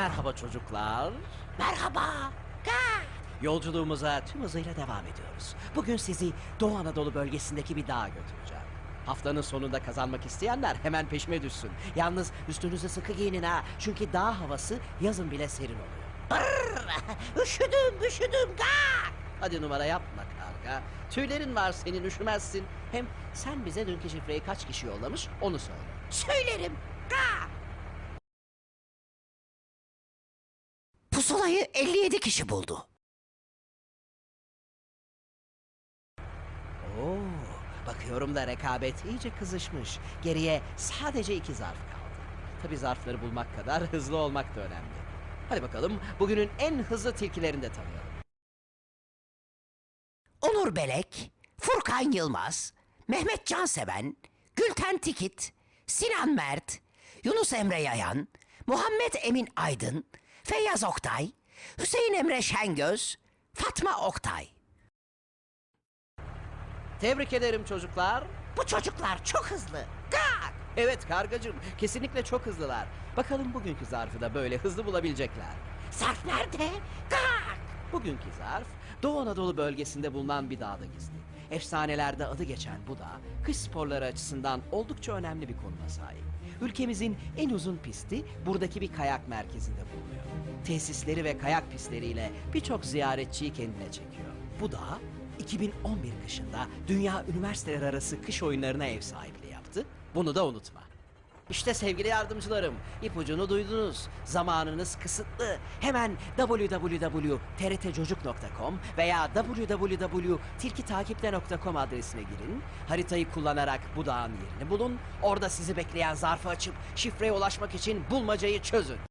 Merhaba çocuklar. Merhaba. Ka. Yolculuğumuza tüm hızıyla devam ediyoruz. Bugün sizi Doğu Anadolu bölgesindeki bir dağa götüreceğim. Haftanın sonunda kazanmak isteyenler hemen peşime düşsün. Yalnız üstünüzü sıkı giyinin ha. Çünkü dağ havası yazın bile serin oluyor. Brr, üşüdüm, üşüdüm. Ka. Hadi numara yapma karga. Tüylerin var senin üşümezsin. Hem sen bize dünkü şifreyi kaç kişi yollamış onu söyle. Söylerim. Ka. Pusulayı 57 kişi buldu. Oo, bakıyorum da rekabet iyice kızışmış. Geriye sadece iki zarf kaldı. Tabi zarfları bulmak kadar hızlı olmak da önemli. Hadi bakalım bugünün en hızlı tilkilerini de tanıyalım. Onur Belek, Furkan Yılmaz, Mehmet Canseven, Gülten Tikit, Sinan Mert, Yunus Emre Yayan, Muhammed Emin Aydın, Feyyaz Oktay, Hüseyin Emre Şengöz, Fatma Oktay. Tebrik ederim çocuklar. Bu çocuklar çok hızlı. Gak! Evet kargacığım kesinlikle çok hızlılar. Bakalım bugünkü zarfı da böyle hızlı bulabilecekler. Zarf nerede? Gak! Bugünkü zarf Doğu Anadolu bölgesinde bulunan bir dağda gizli. Efsanelerde adı geçen bu dağ, kış sporları açısından oldukça önemli bir konuma sahip. Ülkemizin en uzun pisti buradaki bir kayak merkezinde bulunuyor. Tesisleri ve kayak pistleriyle birçok ziyaretçiyi kendine çekiyor. Bu dağ 2011 kışında Dünya Üniversiteler Arası Kış Oyunlarına ev sahipliği yaptı. Bunu da unutma. İşte sevgili yardımcılarım, ipucunu duydunuz. Zamanınız kısıtlı. Hemen www.trtcocuk.com veya www.tilkitakipte.com adresine girin. Haritayı kullanarak bu dağın yerini bulun. Orada sizi bekleyen zarfı açıp şifreye ulaşmak için bulmacayı çözün.